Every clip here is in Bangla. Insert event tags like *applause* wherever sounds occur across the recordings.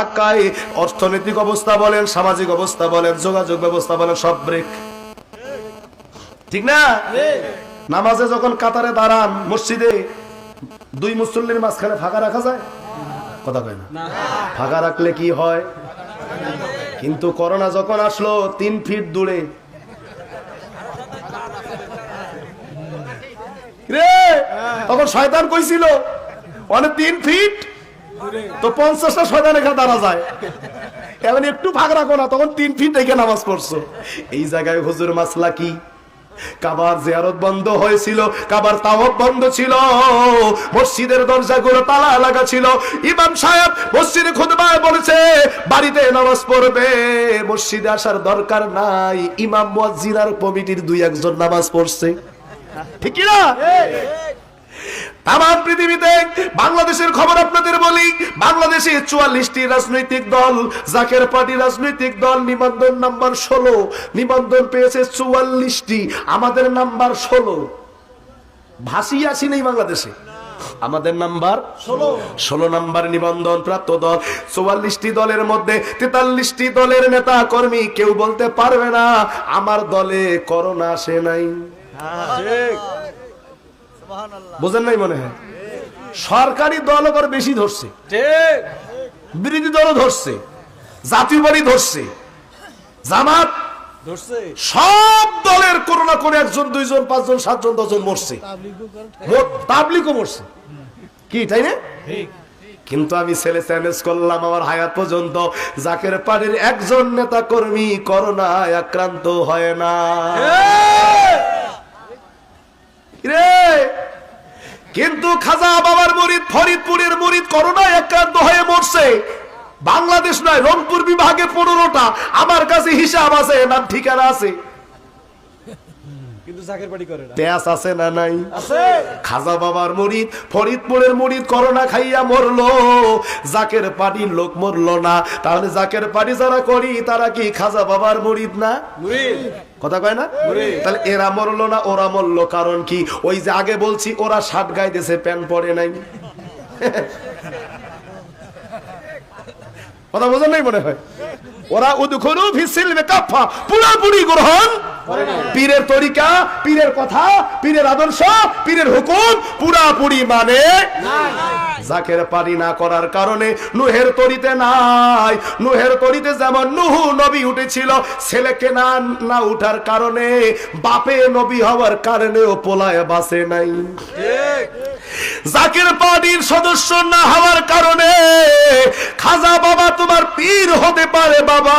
ধাক্কায় অর্থনৈতিক অবস্থা বলেন সামাজিক অবস্থা বলেন যোগাযোগ ব্যবস্থা বলেন সব ব্রেক। ঠিক না? নামাজে যখন কাতারে দাঁড়ান মসজিদে দুই মুসল্লির মাঝখানে ফাঁকা রাখা যায়? কথা কয় না? ফাঁকা রাখলে কি হয়? কিন্তু করোনা যখন আসলো তিন ফিট দূরে। রে! তখন শয়তান কইছিল অনেক তিন ফিট? তো পঞ্চাশটা শয়তান এখানে দাঁড়া যায়। এখন একটু ফাঁক রাখো না তখন তিন ফিট রেখে নামাজ পড়ছো। এই জায়গায় হুজুর মাসলা কি? কাবার জিয়ারত বন্ধ হয়েছিল, কাবার তাওয়াব বন্ধ ছিল, মসজিদের দরজাগুলো তালা লাগা ছিল। ইমাম সাহেব মসজিদে খুতবায় বলেছে, বাড়িতে নামাজ পড়বে, মসজিদে আসার দরকার নাই। ইমাম মুয়াজ্জিন আর কমিটির দুই একজন নামাজ পড়ছে। ঠিক না তাম পৃথিবীতে বাংলাদেশের খবর আপনাদের বলি বাংলাদেশে চুয়াল্লিশটি রাজনৈতিক দল জাকের পার্টি রাজনৈতিক দল নিবন্ধন নাম্বার ষোলো। নিবন্ধন পেয়েছে চুয়াল্লিশটি আমাদের নাম্বার ষোলো। ভাসি আসি নেই বাংলাদেশে। আমাদের নাম্বার ষোলো। ষোলো নাম্বার নিবন্ধন প্রাপ্ত দল। চুয়াল্লিশটি দলের মধ্যে তেতাল্লিশটি দলের নেতা কর্মী কেউ বলতে পারবে না আমার দলে করোনা আসে নাই। বোঝেন নাই মনে হয়? সরকারি দল আবার বেশি ধরছে। বিরোধী দলও ধরছে। জাতীয় বাড়ি ধরছে। জামাত সব দলের কোনো না কোনো একজন দুইজন পাঁচজন সাতজন দশজন মরছে। তাবলিকও মরছে। কি তাই না? কিন্তু আমি ছেলে চ্যালেঞ্জ করলাম আমার হায়াত পর্যন্ত। জাকের পাড়ির একজন নেতা কর্মী করোনায় আক্রান্ত হয় না। কিন্তু খাজা বাবার মরিদ ফরিদপুরের মরিদ করোনায় আক্রান্ত হয়ে মরছে। বাংলাদেশ নয় রংপুর বিভাগে পনেরোটা। আমার কাছে হিসাব আছে নাম ঠিকানা আছে। কিন্তু চাকের বাড়ি করে না। তেয়াস আছে না নাই? আছে। খাজা বাবার মরিদ ফরিদপুরের মরিদ করোনা খাইয়া মরলো। জাকের লোক মরলো না। তাহলে জাকের পাটি যারা করি তারা কি খাজা বাবার মরিদ না? মুরিদ। কথা কয় না? তাহলে এরা মরলো না ওরা মরলো কারণ কি? ওই যে আগে বলছি ওরা শার্ট গাইতেছে প্যান্ট পরে নাই। কথা বোঝেন নাই মনে হয়? ওরা উদখুলু ফিসিল মেকাফা পুরাপুরি গ্রহণ পীরের তরিকা পীরের কথা পীরের আদর্শ পীরের হুকুম পুরাপুরি মানে জাকের পারি না করার কারণে নুহের তরিতে নাই। নুহের তরিতে যেমন নুহু নবী উঠেছিল ছেলেকে না না উঠার কারণে বাপে নবী হওয়ার কারণেও পোলায় বাসে নাই। জাকির পার্টির সদস্য না হওয়ার কারণে খাজা বাবা তোমার পীর হতে পারে বাবা,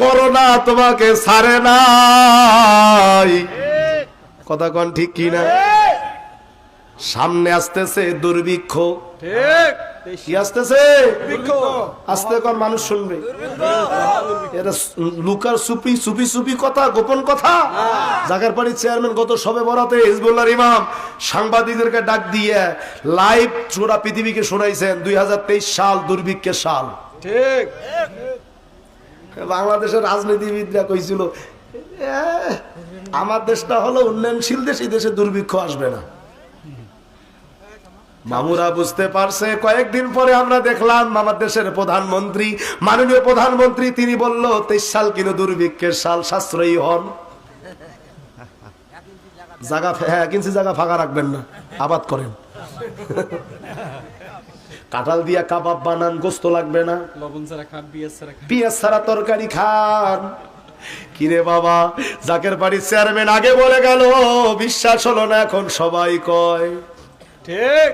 করোনা তোমাকে সারে নাই। কথা কন ঠিক কি না সামনে আসতেছে দুর্ভিক্ষ। কি আসতেছে? বৃক্ষ কর মানুষ শুনবে। এটা লুকার সুপি সুপি সুপি কথা গোপন কথা? জাগার পাড়ির চেয়ারম্যান গত সবে বরাতে হিজবুল্লাহর ইমাম সাংবাদিকদেরকে ডাক দিয়ে লাইভ চোরা পৃথিবীকে শোনাইছেন দুই হাজার তেইশ সাল দুর্ভিক্ষের সাল। ঠিক। বাংলাদেশের রাজনীতিবিদরা কইছিল আমার দেশটা হলো উন্নয়নশীল দেশ এই দেশে দুর্ভিক্ষ আসবে না। মামুরা বুঝতে পারছে কয়েকদিন পরে আমরা দেখলাম আমার দেশের প্রধানমন্ত্রী মাননীয় প্রধানমন্ত্রী তিনি বলল তেইশ সাল কিন্তু দুর্ভিক্ষের সাল সাশ্রয়ী হন। জায়গা হ্যাঁ কিনছি জায়গা ফাঁকা রাখবেন না আবাদ করেন। কাঁঠাল দিয়া কাবাব বানান গোস্ত লাগবে না। লবণ ছাড়া খান পিঁয়াজ ছাড়া খান। পিঁয়াজ ছাড়া তরকারি খান। কিরে বাবা জাকের বাড়ির চেয়ারম্যান আগে বলে গেল বিশ্বাস হলো না এখন সবাই কয়। ঠিক।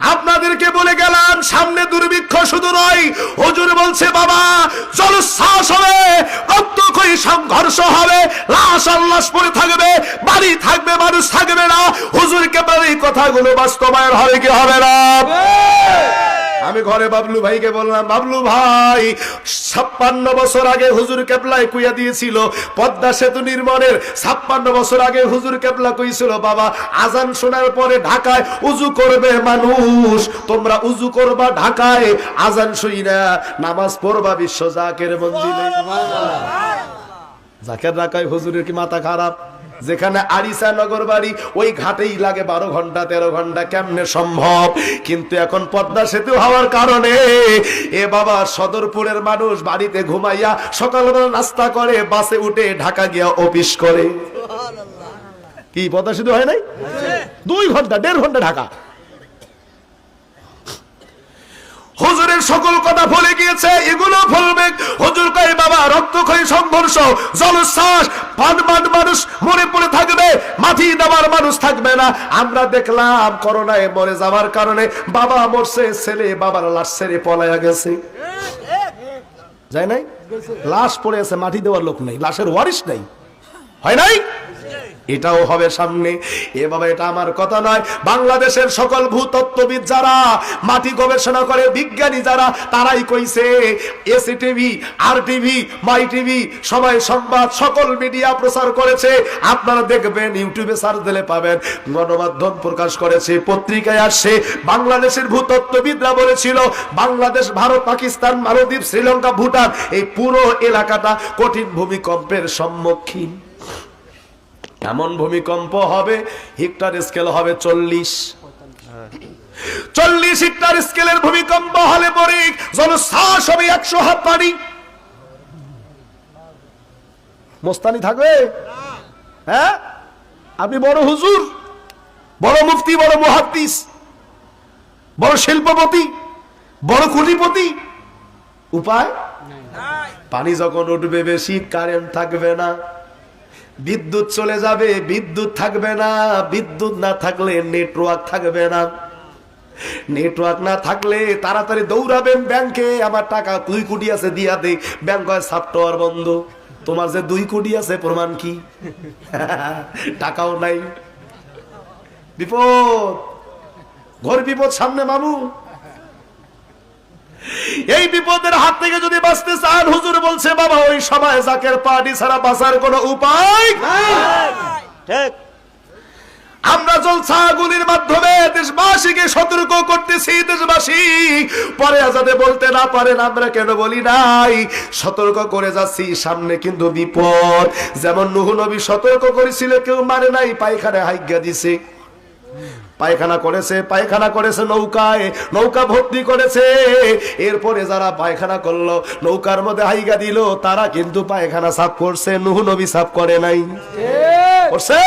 আপনাদেরকে বলে গেলাম, সামনে দুর্ভিক্ষ শুধু নয়। হুজুর বলছে, বাবা জলশ্বাস হবে প্রত্যক্ষই সংঘর্ষ হবে, লাশ আর লাশ পড়ে থাকবে, বাড়ি থাকবে, মানুষ থাকবে না। হুজুরকে বলে এই কথাগুলো বাস্তবায়ন হবে কি হবে না? আমি ঘরে বাবলু ভাইকে বললাম বাবলু ভাই ছাপ্পান্ন বছর আগে হুজুর কেবলায় কুইয়া দিয়েছিল পদ্মা সেতু নির্মাণের ছাপ্পান্ন বছর আগে হুজুর কেবলা কইছিল বাবা আজান শোনার পরে ঢাকায় উজু করবে মানুষ তোমরা উজু করবা ঢাকায় আজান শুই না নামাজ পড়বা বিশ্ব জাকের মন্দিরে জাকের ঢাকায় হুজুরের কি মাথা খারাপ? যেখানে আরিসা নগর বাড়ি ওই ঘাটেই লাগে বারো ঘণ্টা তেরো ঘণ্টা কেমনে সম্ভব? কিন্তু এখন পদ্মা সেতু হওয়ার কারণে এ বাবা সদরপুরের মানুষ বাড়িতে ঘুমাইয়া সকালবেলা নাস্তা করে বাসে উঠে ঢাকা গিয়া অফিস করে। কি পদ্মা সেতু হয় নাই? দুই ঘণ্টা দেড় ঘণ্টা ঢাকা। হুজুরের সকল কথা ভুলে গিয়েছে, এগুলো ভুলবে। হুজুর কয়ে, বাবা রক্তক্ষয়ী সংঘর্ষ জলশ্বাস পান পান মানুষ মরে পড়ে থাকবে, মাটি দেওয়ার মানুষ থাকবে না। আমরা দেখলাম করোনায় মরে যাওয়ার কারণে বাবা মরছে, ছেলে বাবার লাশ ছেড়ে পলায়া গেছে। যায় নাই? লাশ পড়ে আছে, মাটি দেওয়ার লোক নেই, লাশের ওয়ারিশ নেই। হয় নাই? এটাও হবে সামনে। এ বাবা এটা আমার কথা নয়। বাংলাদেশের সকল ভূতত্ত্ববিদ যারা, মাটি গবেষণা করে, বিজ্ঞানী যারা, তারাই কইছে SA TV R TV My TV সবাই সংবাদ, সকল মিডিয়া প্রচার করেছে। আপনারা দেখবেন, ইউটিউবে সার্চ দিলে পাবেন। গণমাধ্যম প্রকাশ করেছে, পত্রিকায় আসছে। বাংলাদেশের ভূতত্ত্ববিদরা বলেছিল, বাংলাদেশ, ভারত, পাকিস্তান, মালদ্বীপ, শ্রীলঙ্কা, ভুটান, এই পুরো এলাকাটা কঠিন ভূমিকম্পের সম্মুখীন। এমন ভূমিকম্প হবে হিক্টার স্কেল হবে চল্লিশ। চল্লিশ হিক্টার স্কেলের ভূমিকম্প হলে পরে জনশ্বাস হবে একশো হাত পানি। মোস্তানি থাকবে? হ্যাঁ? আপনি বড় হুজুর বড় মুফতি বড় মুহাদ্দিস বড় শিল্পপতি বড় কুটিপতি। উপায়? পানি যখন উঠবে বেশি কারেন্ট থাকবে না। বিদ্যুৎ চলে যাবে, বিদ্যুৎ থাকবে না, বিদ্যুৎ না থাকলে নেটওয়ার্ক থাকবে না। নেটওয়ার্ক না থাকলে তাড়াতাড়ি দৌড়াবেন ব্যাংকে, আমার টাকা দুই কোটি আছে, দিয়া দে। ব্যাংক হয় সফটওয়্যার বন্ধ। তোমার যে দুই কোটি আছে, প্রমাণ কি? *laughs* টাকাও নাই। বিপদ, ঘর বিপদ সামনে মামু। এই বিপদের হাত থেকে যদি বাঁচতে চান হুজুর বলছে বাবা ওই সময় জাকের পার্টি ছাড়া বাঁচার কোনো উপায় ঠিক। আমরা জলসাগুলির মাধ্যমে দেশবাসীকে সতর্ক করতেছি দেশবাসী। পরে যাতে বলতে না পারেন আমরা কেন বলি নাই? সতর্ক করে যাচ্ছি সামনে কিন্তু বিপদ। যেমন নুহ নবী সতর্ক করেছিল কেউ মানে নাই পায়খানে হাইগা দিছে। পায়খানা করেছে পায়খানা করেছে নৌকায়, নৌকা ভর্তি করেছে। এরপরে যারা পায়খানা করল, নৌকার মধ্যে হাইগা দিল, তারা কিন্তু পায়খানা সাফ করছে, নুহু নবী সাফ করে নাই। করছে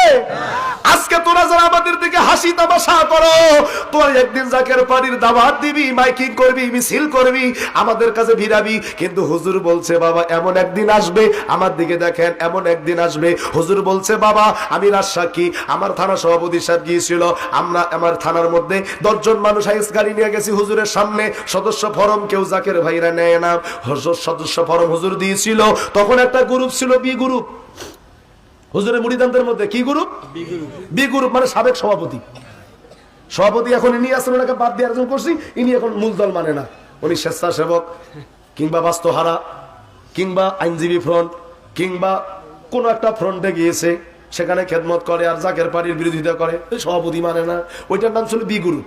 আজকে তোরা যারা আমাদের দিকে হাসি তামাশা করো একদিন জাকের পানির দিবি, মাইকিং করবি, মিছিল করবি, আমাদের কাছে ভিড়াবি। কিন্তু হুজুর বলছে, বাবা, এমন একদিন আসবে, আমার দিকে দেখেন, এমন একদিন আসবে। হুজুর বলছে, বাবা, আমি আমার থানা সভাপতি সাহেব গিয়েছিল, আমরা আমার থানার মধ্যে দশজন মানুষ আইস গাড়ি নিয়ে গেছি হুজুরের সামনে, সদস্য ফরম কেউ জাকের ভাইরা নেয় না। হুজুর, সদস্য ফরম হুজুর দিয়েছিল, তখন একটা গ্রুপ ছিল বি গ্রুপ হুজুরের মুড়িদানদের মধ্যে কি গ্রুপ বি গ্রুপ মানে সাবেক সভাপতি। সভাপতি এখন ইনি আসেন ওনাকে বাদ দিয়ে আরেকজন করছি ইনি এখন মূল দল মানে না। উনি স্বেচ্ছাসেবক কিংবা বাস্তহারা কিংবা আইনজীবী ফ্রন্ট কিংবা কোনো একটা ফ্রন্টে গিয়েছে সেখানে খেদমত করে আর জাকের পাড়ির বিরোধিতা করে সভাপতি মানে না। ওইটার নাম ছিল বি গ্রুপ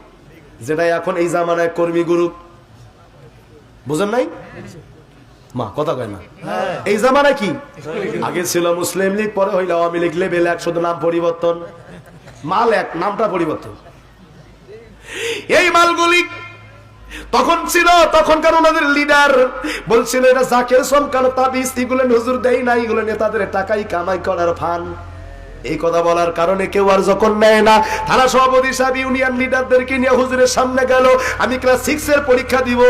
যেটা এখন এই জামানায় কর্মী গ্রুপ বুঝেন নাই? মা কথা কয় না। এই জামানা কি? আগে ছিল মুসলিম লীগ পরে হইল আওয়ামী লীগ লেভেল এক শুধু নাম পরিবর্তন। মাল এক নামটা পরিবর্তন। এই মালগুলি তখন ছিল তখনকার ওনাদের লিডার বলছিল এটা জাকের সমকাল তাবিজ এগুলো নজর দেয় না এগুলো নেতাদের টাকাই কামাই করার ফান। এই কথা বলার কারণে কেউ আর যখন নেয় না, থানা সভাপতি সাহেব ইউনিয়ন লিডারদেরকে নিয়ে হুজুরের সামনে গেল, আমি ক্লাস সিক্স এর পরীক্ষা দিব।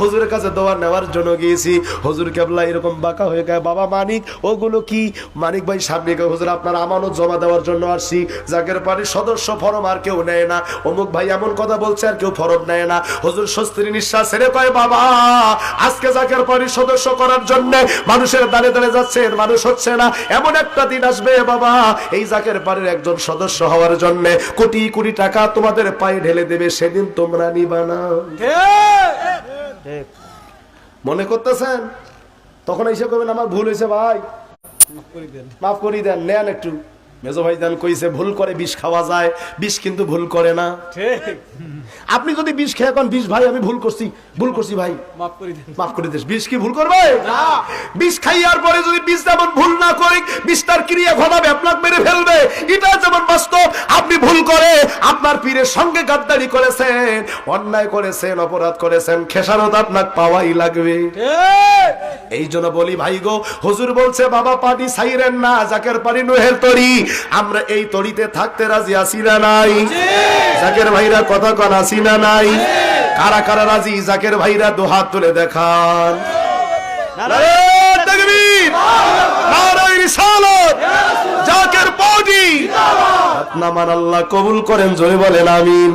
হুজুরের কাছে দোয়া নেওয়ার জন্য গিয়েছি। হুজুর কেবলা এরকম বাঁকা হয়ে গেছে, বাবা মানিক, ওগুলো কি? মানিক ভাই সামনে গিয়ে, হুজুর আপনার আমানত জমা দেওয়ার জন্য আসছি। জাকের পার্টির সদস্য ফরম আর কেউ নেয় না। অমুক ভাই এমন কথা বলছে, আর কেউ ফরম নেয় না। হুজুর স্বস্তির নিঃশ্বাস ছেড়ে কয়, বাবা, আজকে জাকের পার্টির সদস্য করার জন্য মানুষের দাঁড়িয়ে দাঁড়িয়ে যাচ্ছে মানুষ হচ্ছে না। এমন একটা দিন আসবে, বাবা এই জাকের বাড়ির একজন সদস্য হওয়ার জন্য কোটি কোটি টাকা তোমাদের পায়ে ঢেলে দেবে, সেদিন তোমরা নিবা না। মনে করতেছেন? তখন এসে করবেন আমার ভুল হয়েছে ভাই। মাফ করি দেন, নেন একটু। মেজো ভাইজান কইছে ভুল করে বিষ খাওয়া যায় বিষ কিন্তু ভুল করে না। ঠিক। আপনি যদি বিষ খেয়ে এখন বিষ ভাই আমি ভুল করছি ভুল করছি ভাই। মাফ করে দেন। মাফ করে দিস। বিষ কি ভুল করবে? না। বিষ খাইয়ার পরে যদি বিষ যেমন ভুল না করে বিষ তার ক্রিয়া ঘটাবে আপনাকে মেরে ফেলবে। এটা যেমন বাস্তব আপনি ভুল করে আপনার পীরের সঙ্গে গাদ্দারি করেছেন অন্যায় করেছেন অপরাধ করেছেন খেসারত আপনাকে পাওয়াই লাগবে। ঠিক। এই জন্য বলি ভাই গো হুজুর বলছে বাবা পাটি সাইরেন না জাকের পারি নুহের তরি। আমরা এই তরিতে থাকতে রাজি আসি না নাই জাকের ভাইরা কথা কন আসি না নাই কারা কারা রাজি জাকের ভাইরা দুহাত তুলে দেখান! জাকের পার্টি! আল্লাহ কবুল করেন, জোরে বলেন, আমিন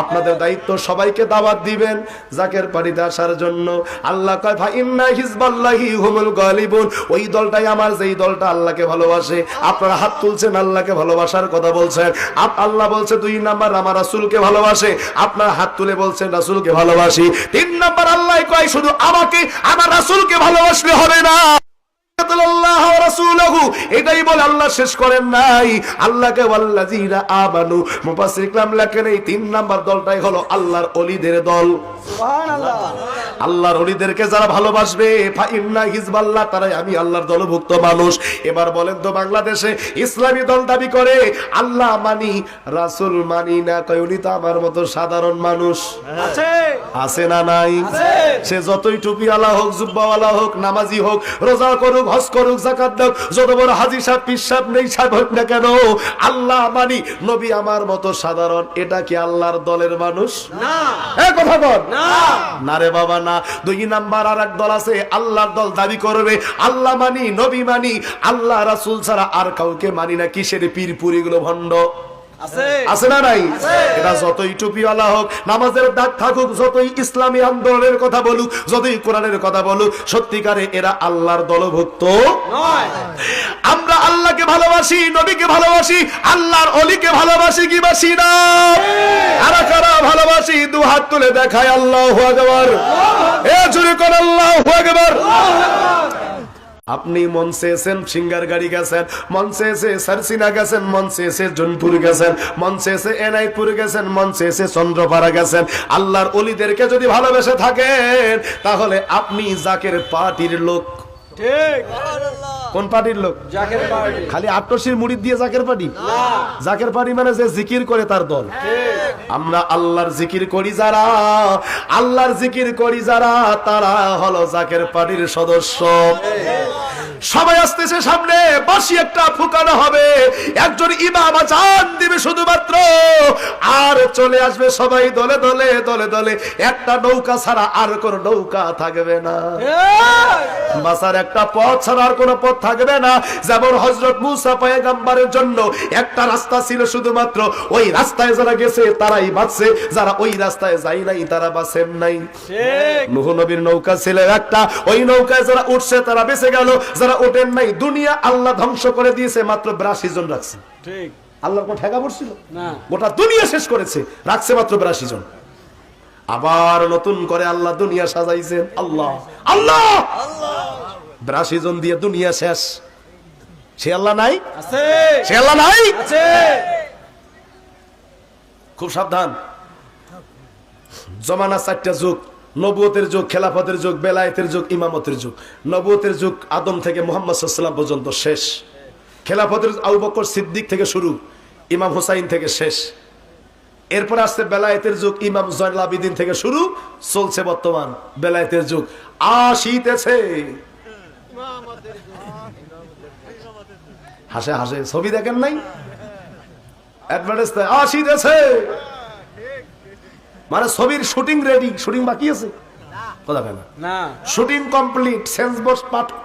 আপনাদের দায়িত্ব সবাইকে দাওয়াত দিবেন জাকের পাড়িতে আসার জন্য। আল্লাহ কয় ভাই হিজবাল্লাহি হুমুল গালিবুন। ওই দলটাই আমার, যেই দলটা আল্লাহকে ভালোবাসে। আপনারা হাত তুলছেন, আল্লাহকে ভালোবাসার কথা বলছেন। আপ আল্লাহ বলছে, দুই নাম্বার আমার রাসূলকে ভালোবাসে। আপনারা হাত তুলে বলছেন, রাসূলকে ভালোবাসি। তিন নাম্বার আল্লাহ কয়, শুধু আমাকে, আমার রাসূলকে ভালোবাসলে হবে না। রাসূলুহু। এটাই বলে আল্লাহ শেষ করেন নাই। আল্লাহকে আমানু। মুফাসসির ইকরাম লেখেন এই তিন নাম্বার দলটাই হলো আল্লাহর ওলিদের দল। আল্লাহর ওলিদেরকে যারা ভালোবাসবে ফা ইন্না হিজবাল্লাহ তারাই আমি আল্লাহর দলভুক্ত মানুষ। এবার বলেন তো বাংলাদেশে ইসলামী দল দাবি করে আল্লাহ মানি রাসূল মানি না কয় উনি তো আমার মতো সাধারণ মানুষ। আছে। আছে না নাই? সে যতই টুপিওয়ালা হোক জুব্বাওয়ালা হোক নামাজি হোক রোজা করুক হজ করুক জাকাত দাও যত বড় হাজি সাহেব পিসাব নেই সাহেব হোক না কেন আল্লাহ মানি নবী আমার মতো সাধারণ এটা কি আল্লাহর দলের মানুষ? না। কথা বল। না। না রে বাবা না। দুই নাম্বার আর এক দল আছে আল্লাহর দল দাবি করবে আল্লাহ মানি নবী মানি আল্লাহ রাসূল ছাড়া আর কাউকে মানি না কিসের পীর পুরি গুলো ভণ্ড? আছে। না নাই? এটা যতই টুপিওয়ালা হোক নামাজের দাগ থাকুক যতই ইসলামী আন্দোলনের কথা বলুক যতই কোরআনের কথা বলুক সত্যিকারে এরা আল্লাহর দলভুক্ত আমরা আল্লাহকে ভালোবাসি নবীকে ভালোবাসি আল্লাহর অলিকে ভালোবাসি কি বাসি না? কারা কারা ভালোবাসি? দু হাত তুলে দেখায় আল্লাহ আকবার। এ জুড়ে কর আল্লাহ আকবার। আপনি মঞ্চে এসেন সিঙ্গার গাড়ি গেছেন মঞ্চে এসে সারসিনা গেছেন মঞ্চে এসে জোনপুর গেছেন মঞ্চে এসে এনাইপুর গেছেন মঞ্চে এসে চন্দ্রপাড়া গেছেন। আল্লাহর অলিদেরকে যদি ভালোবেসে থাকেন, তাহলে আপনি জাকের পার্টির লোক। ঠিক। কোন পার্টির লোক? জাকের পার্টি। খালি আটশির মুড়ি দিয়ে জাকের পার্টি? জাকের পার্টি মানে যে জিকির করে তার দল। আমরা আল্লাহর জিকির করি যারা আল্লাহর জিকির করি যারা তারা হলো জাকের পার্টির সদস্য। সবাই আসতেছে সামনে বাসি একটা ফুকানো হবে। একজন ইমাম আজান দিবে শুধুমাত্র। আর চলে আসবে সবাই দলে দলে দলে দলে। একটা নৌকা ছাড়া আর কোন নৌকা থাকবে না। বাসার একটা পথ ছাড়া আর কোনো পথ থাকবে না। যেমন হজরত মুসা পয়গাম্বারের জন্য একটা রাস্তা ছিল শুধুমাত্র। ওই রাস্তায় যারা গেছে তারাই বাঁচছে। যারা ওই রাস্তায় যাই নাই তারা বাঁচেন নাই। ঠিক। নবীর নৌকা ছিল একটা। ওই নৌকায় যারা উঠছে তারা বেঁচে গেল। যারা ওঠেন নাই দুনিয়া আল্লাহ ধ্বংস করে দিয়েছে মাত্র বিরাশি জন রাখছে। ঠিক। আল্লাহ কোন ঠেকা পড়ছিল? না। গোটা দুনিয়া শেষ করেছে রাখছে মাত্র বিরাশি জন। আবার নতুন করে আল্লাহ দুনিয়া সাজাইছেন আল্লাহ আল্লাহ! বিরাশি জন দিয়ে দুনিয়া শেষ। সে আল্লাহ নাই? আছে। সে আল্লাহ নাই? আছে। খুব সাবধান। জমানা চারটা যুগ। নবুয়তের যুগ, খেলাফতের যুগ, বেলায়েতের যুগ, ইমামতের যুগ। নবুয়তের যুগ আদম থেকে মোহাম্মদ সাল্লাম পর্যন্ত শেষ। খেলাফতের আবু বকর সিদ্দিক থেকে শুরু, ইমাম হুসাইন থেকে শেষ। এরপর আসছে বেলায়েতের যুগ, ইমাম জয়নাল আবিদিন থেকে শুরু, চলছে বর্তমান বেলায়েতের যুগ। আসিতেছে। হাসে হাসে ছবি দেখেন নাই? অ্যাডভার্টাইজ আসিতেছে। মানে ছবির শুটিং রেডি শুটিং বাকি আছে? কথা কেন শুটিং কমপ্লিট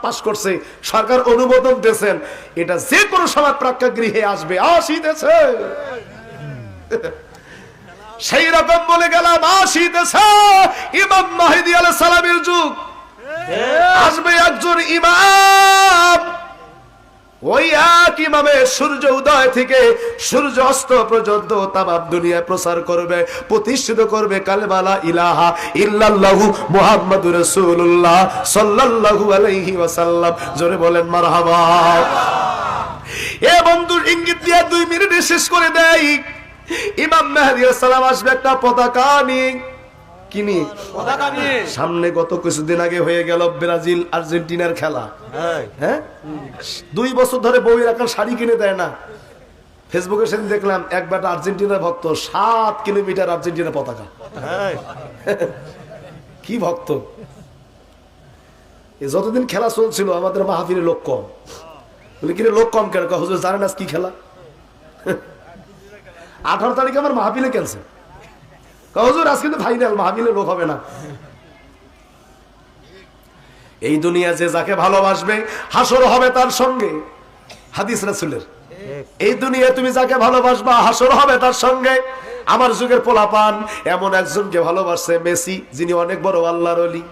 পাস করছে সরকার অনুমোদন দিয়েছেন। এটা যে কোনো সময় প্রাক্ষাগৃহে আসবে আসিতেছে। *laughs* সেই রকম বলে গেলাম আসিতেছে। ইমাম মাহিদি আলাইহিস সালামের যুগ। আসবে একজন ইমাম। ওই এক ইমামে সূর্য উদয় থেকে সূর্য অস্ত পর্যন্ত তামাম দুনিয়ায় প্রচার করবে, প্রতিষ্ঠিত করবে কালেমালা ইলাহা ইল্লাল্লাহু মুহাম্মাদুর রাসূলুল্লাহ সাল্লাল্লাহু আলাইহি ওয়াসাল্লাম। জোরে বলেন, মারহাবা। এ বন্ধু ইঙ্গিত দিয়ে দুই মিনিটে শেষ করে দেয় ইমাম মেহাদি সালাম আসবে একটা পতাকা নিয়ে। কি নিয়ে পতাকা নিয়ে সামনে গত কিছুদিন আগে হয়ে গেল ব্রাজিল আর্জেন্টিনার খেলা। হ্যাঁ। দুই বছর ধরে বই রাখার শাড়ি কিনে দেয় না। ফেসবুকে সেদিন দেখলাম এক বেটা আর্জেন্টিনার ভক্ত সাত কিলোমিটার আর্জেন্টিনার পতাকা। *laughs* কি ভক্ত? যতদিন খেলা চলছিল আমাদের মাহফিলে লোক কম। বলে কিরে লোক কম কেন? হুজুর জানেন আজ কি খেলা? *laughs* আঠারো তারিখে আমার মাহফিলে ক্যান্সেল। কয়, হুজুর, আজকে তো ফাইনাল মাহবিলে লোক হবে না। এই দুনিয়া যে যাকে ভালোবাসবে, হাসর হবে তার সঙ্গে। হাদিস রাসুলের। এই দুনিয়া তুমি যাকে ভালোবাসবা, হাসর হবে তার সঙ্গে। আমার যুগের পোলাপান এমন একজনকে ভালোবাসছে, মেসি, যিনি অনেক বড় আল্লাহর অলি।